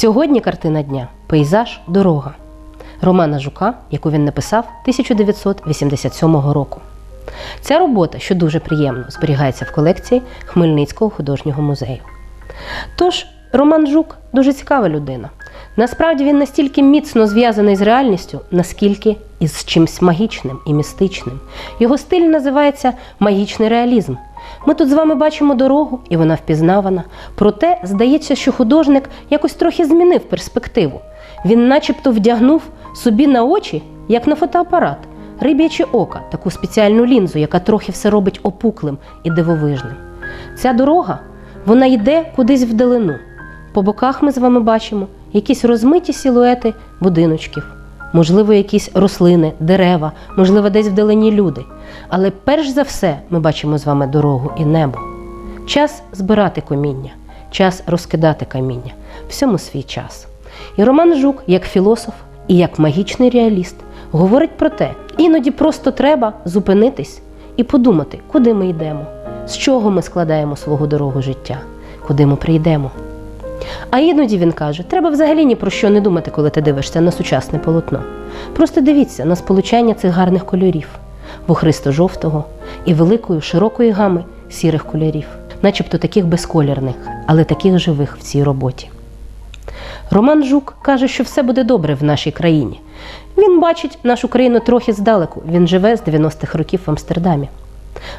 Сьогодні картина дня пейзаж дорога Романа Жука, яку він написав 1987 року. Ця робота, що дуже приємно, зберігається в колекції Хмельницького художнього музею. Тож, Роман Жук дуже цікава людина. Насправді він настільки міцно зв'язаний з реальністю, наскільки з чимсь магічним і містичним. Його стиль називається магічний реалізм. Ми тут з вами бачимо дорогу, і вона впізнавана. Проте здається, що художник якось трохи змінив перспективу. Він начебто вдягнув собі на очі, як на фотоапарат, риб'яче ока, таку спеціальну лінзу, яка трохи все робить опуклим і дивовижним. Ця дорога вона йде кудись вдалину. По боках ми з вами бачимо якісь розмиті силуети будиночків, можливо, якісь рослини, дерева, можливо, десь вдалині люди. Але перш за все ми бачимо з вами дорогу і небо. Час збирати коміння, час розкидати каміння. Всьому свій час. І Роман Жук, як філософ і як магічний реаліст, говорить про те, іноді просто треба зупинитись і подумати, куди ми йдемо, з чого ми складаємо свого дорогу життя, куди ми прийдемо. А іноді він каже: треба взагалі ні про що не думати, коли ти дивишся на сучасне полотно. Просто дивіться на сполучання цих гарних кольорів вохристо-жовтого і великої широкої гами сірих кольорів, начебто таких безколірних, але таких живих в цій роботі. Роман Жук каже, що все буде добре в нашій країні. Він бачить нашу країну трохи здалеку. Він живе з 90-х років в Амстердамі.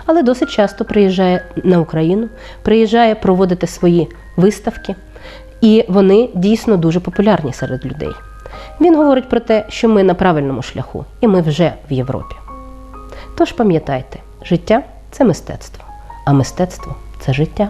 Але досить часто приїжджає на Україну, приїжджає проводити свої виставки, і вони дійсно дуже популярні серед людей. Він говорить про те, що ми на правильному шляху, і ми вже в Європі. Тож пам'ятайте, життя це мистецтво, а мистецтво це життя.